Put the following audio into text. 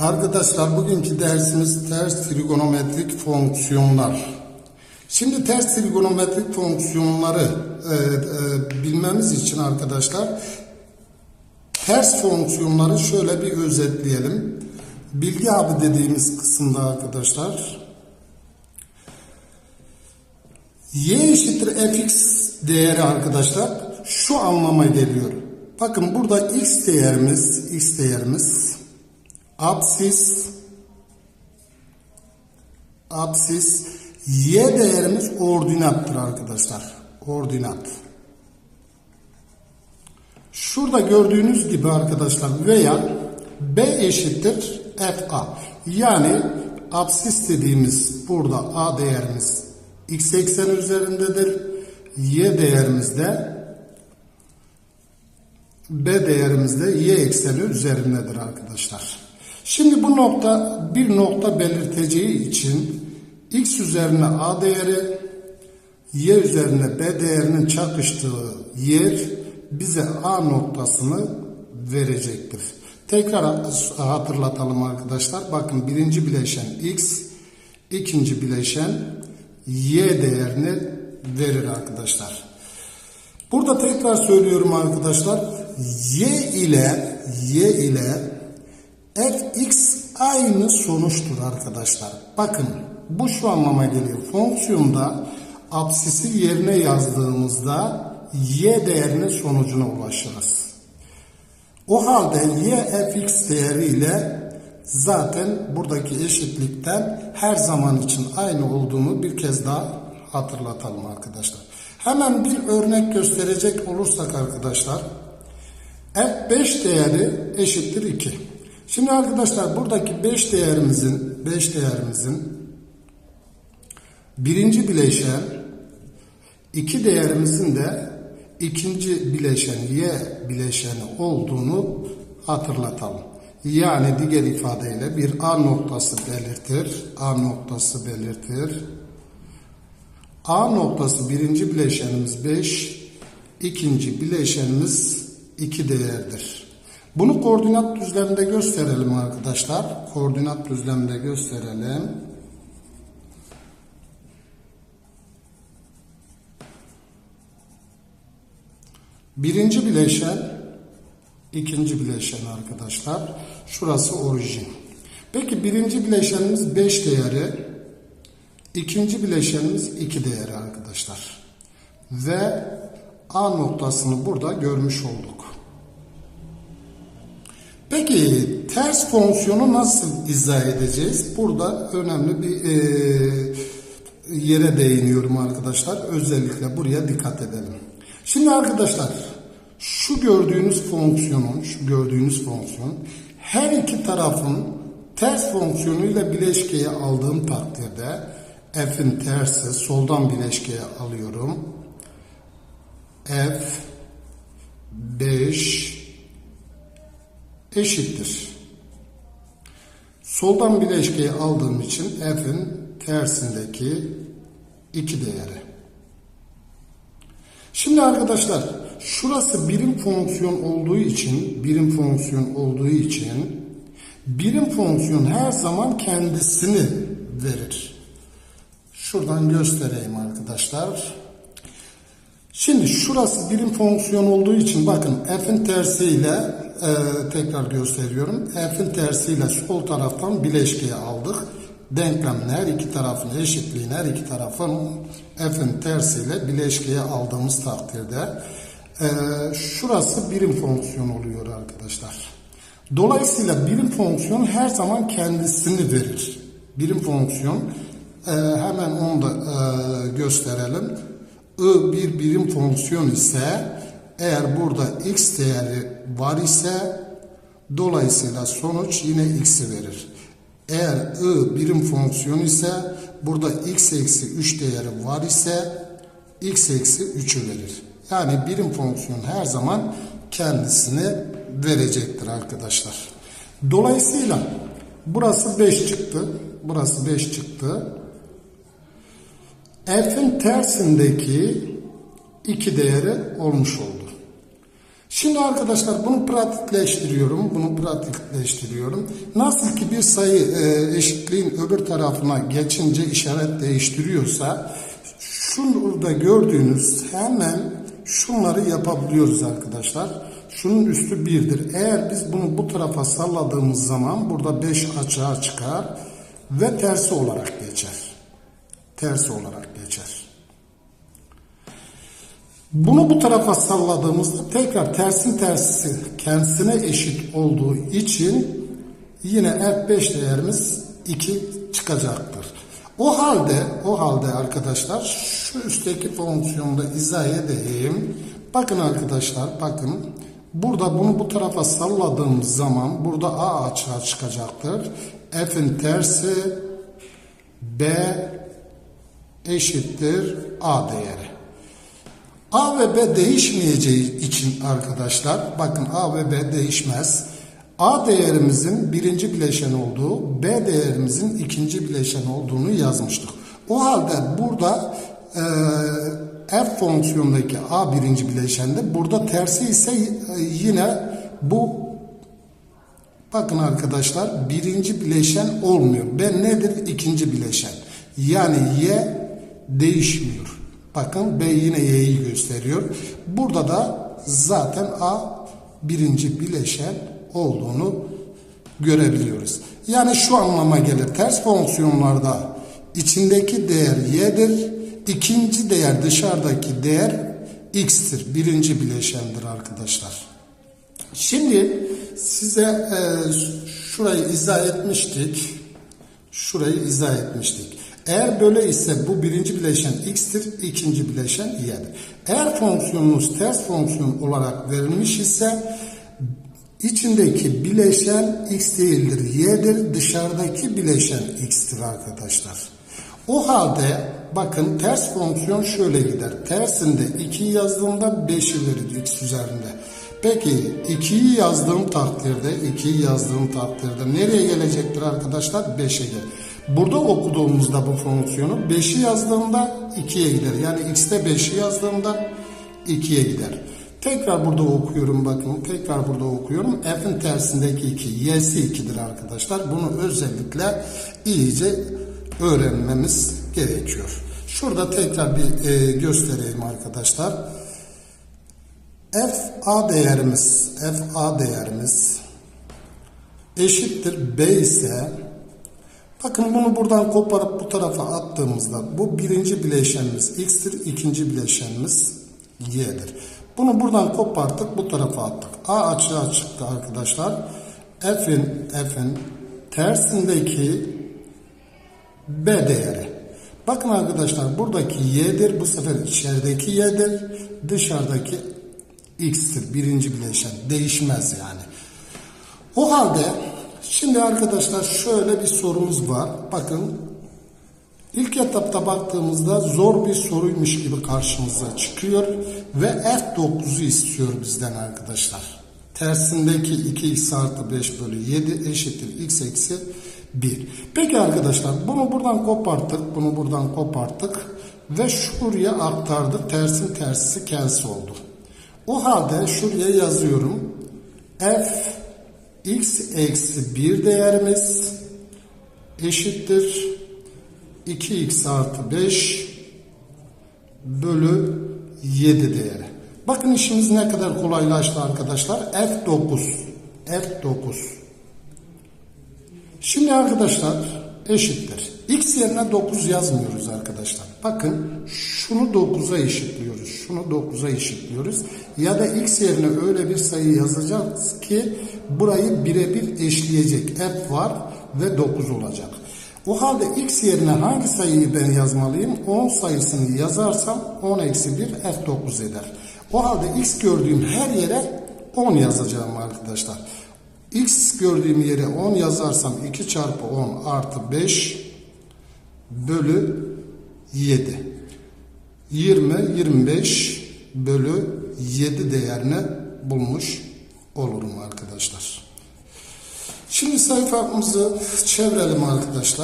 Arkadaşlar bugünkü dersimiz ters trigonometrik fonksiyonlar. Şimdi ters trigonometrik fonksiyonları e, e, bilmemiz için arkadaşlar ters fonksiyonları şöyle bir özetleyelim. Bilgi abi dediğimiz kısımda arkadaşlar y eşittir fx değeri arkadaşlar şu anlama geliyor. Bakın burada x değerimiz x değerimiz absis absis y değerimiz ordinattır arkadaşlar. Ordinat. Şurada gördüğünüz gibi arkadaşlar veya b eşittir fa. Yani absis dediğimiz burada a değerimiz x ekseni üzerindedir. Y değerimiz de B değerimiz de y ekseni üzerindedir arkadaşlar. Şimdi bu nokta bir nokta belirteceği için x üzerine a değeri y üzerine b değerinin çakıştığı yer bize a noktasını verecektir. Tekrar hatırlatalım arkadaşlar. Bakın birinci bileşen x, ikinci bileşen y değerini verir arkadaşlar. Burada tekrar söylüyorum arkadaşlar. Y ile y ile fx aynı sonuçtur arkadaşlar. Bakın bu şu anlama geliyor. Fonksiyonda absisi yerine yazdığımızda y değerinin sonucuna ulaşırız. O halde y fx değeriyle zaten buradaki eşitlikten her zaman için aynı olduğunu bir kez daha hatırlatalım arkadaşlar. Hemen bir örnek gösterecek olursak arkadaşlar f5 değeri eşittir 2. Şimdi arkadaşlar buradaki 5 değerimizin 5 değerimizin birinci bileşen 2 değerimizin de ikinci bileşen y bileşeni olduğunu hatırlatalım. Yani diğer ifadeyle bir A noktası belirtir. A noktası belirtir. A noktası birinci bileşenimiz 5, ikinci bileşenimiz 2 değerdir. Bunu koordinat düzleminde gösterelim arkadaşlar. Koordinat düzleminde gösterelim. Birinci bileşen, ikinci bileşen arkadaşlar. Şurası orijin. Peki birinci bileşenimiz 5 değeri, İkinci bileşenimiz 2 değeri arkadaşlar. Ve A noktasını burada görmüş olduk. Peki ters fonksiyonu nasıl izah edeceğiz? Burada önemli bir e, yere değiniyorum arkadaşlar. Özellikle buraya dikkat edelim. Şimdi arkadaşlar şu gördüğünüz fonksiyonun, şu gördüğünüz fonksiyon her iki tarafın ters fonksiyonuyla bileşkeye aldığım takdirde f'in tersi soldan bileşkeye alıyorum. f 5 eşittir. Soldan bileşkeyi aldığım için f'in tersindeki 2 değeri. Şimdi arkadaşlar şurası birim fonksiyon olduğu için birim fonksiyon olduğu için birim fonksiyon her zaman kendisini verir. Şuradan göstereyim arkadaşlar. Şimdi şurası birim fonksiyon olduğu için bakın f'in tersiyle e, tekrar gösteriyorum. F'in tersiyle sol taraftan bileşkeye aldık. Denklemin her iki tarafın eşitliğini her iki tarafın f'in tersiyle bileşkeye aldığımız takdirde e, şurası birim fonksiyon oluyor arkadaşlar. Dolayısıyla birim fonksiyon her zaman kendisini verir. Birim fonksiyon ee, hemen onu da e, gösterelim. I bir birim fonksiyon ise eğer burada x değeri var ise dolayısıyla sonuç yine x'i verir. Eğer I birim fonksiyon ise burada x eksi 3 değeri var ise x eksi 3'ü verir. Yani birim fonksiyon her zaman kendisini verecektir arkadaşlar. Dolayısıyla burası 5 çıktı. Burası 5 çıktı f'in tersindeki iki değeri olmuş oldu. Şimdi arkadaşlar bunu pratikleştiriyorum. Bunu pratikleştiriyorum. Nasıl ki bir sayı e, eşitliğin öbür tarafına geçince işaret değiştiriyorsa şurada gördüğünüz hemen şunları yapabiliyoruz arkadaşlar. Şunun üstü birdir. Eğer biz bunu bu tarafa salladığımız zaman burada 5 açığa çıkar ve tersi olarak geçer. Tersi olarak geçer. Bunu bu tarafa salladığımızda tekrar tersin tersi kendisine eşit olduğu için yine F5 değerimiz 2 çıkacaktır. O halde o halde arkadaşlar şu üstteki fonksiyonda izah edeyim. Bakın arkadaşlar bakın burada bunu bu tarafa salladığımız zaman burada A açığa çıkacaktır. F'in tersi B eşittir A değeri. A ve B değişmeyeceği için arkadaşlar bakın A ve B değişmez. A değerimizin birinci bileşen olduğu, B değerimizin ikinci bileşen olduğunu yazmıştık. O halde burada e, f fonksiyonundaki A birinci bileşende burada tersi ise e, yine bu bakın arkadaşlar birinci bileşen olmuyor. B nedir? İkinci bileşen. Yani Y değişmiyor. Bakın B yine Y'yi gösteriyor. Burada da zaten A birinci bileşen olduğunu görebiliyoruz. Yani şu anlama gelir. Ters fonksiyonlarda içindeki değer y'dir. ikinci değer dışarıdaki değer x'tir. Birinci bileşendir arkadaşlar. Şimdi size e, şurayı izah etmiştik. Şurayı izah etmiştik. Eğer böyle ise bu birinci bileşen x'tir, ikinci bileşen y'dir. Eğer fonksiyonunuz ters fonksiyon olarak verilmiş ise içindeki bileşen x değildir, y'dir. Dışarıdaki bileşen x'tir arkadaşlar. O halde bakın ters fonksiyon şöyle gider. Tersinde 2 yazdığımda 5'i verir x üzerinde. Peki 2'yi yazdığım takdirde 2'yi yazdığım takdirde nereye gelecektir arkadaşlar? 5'e gelir. Burada okuduğumuzda bu fonksiyonu 5'i yazdığımda 2'ye gider. Yani x'te 5'i yazdığımda 2'ye gider. Tekrar burada okuyorum bakın. Tekrar burada okuyorum. F'in tersindeki 2. Y'si 2'dir arkadaşlar. Bunu özellikle iyice öğrenmemiz gerekiyor. Şurada tekrar bir e, göstereyim arkadaşlar. F A değerimiz F A değerimiz eşittir B ise bakın bunu buradan koparıp bu tarafa attığımızda bu birinci bileşenimiz x'tir, ikinci bileşenimiz y'dir. Bunu buradan koparttık bu tarafa attık. A açığa çıktı arkadaşlar. F'in F'in tersindeki B değeri. Bakın arkadaşlar buradaki y'dir. Bu sefer içerideki y'dir. Dışarıdaki x'tir. Birinci bileşen. Değişmez yani. O halde şimdi arkadaşlar şöyle bir sorumuz var. Bakın ilk etapta baktığımızda zor bir soruymuş gibi karşımıza çıkıyor ve F9'u istiyor bizden arkadaşlar. Tersindeki 2x artı 5 bölü 7 eşittir x eksi 1. Peki arkadaşlar bunu buradan koparttık. Bunu buradan koparttık. Ve şuraya aktardık. Tersin tersisi kendisi oldu. O halde şuraya yazıyorum. F x eksi 1 değerimiz eşittir 2x artı 5 bölü 7 değeri. Bakın işimiz ne kadar kolaylaştı arkadaşlar. F9 F9 Şimdi arkadaşlar eşittir. X yerine 9 yazmıyoruz arkadaşlar. Bakın şunu 9'a eşitliyoruz. Şunu 9'a eşitliyoruz. Ya da x yerine öyle bir sayı yazacağız ki burayı birebir eşleyecek. F var ve 9 olacak. O halde x yerine hangi sayıyı ben yazmalıyım? 10 sayısını yazarsam 10 eksi 1 F9 eder. O halde x gördüğüm her yere 10 yazacağım arkadaşlar. X gördüğüm yere 10 yazarsam 2 çarpı 10 artı 5 bölü 7. 20, 25 bölü 7 değerini bulmuş olurum arkadaşlar. Şimdi sayfamızı çevirelim arkadaşlar.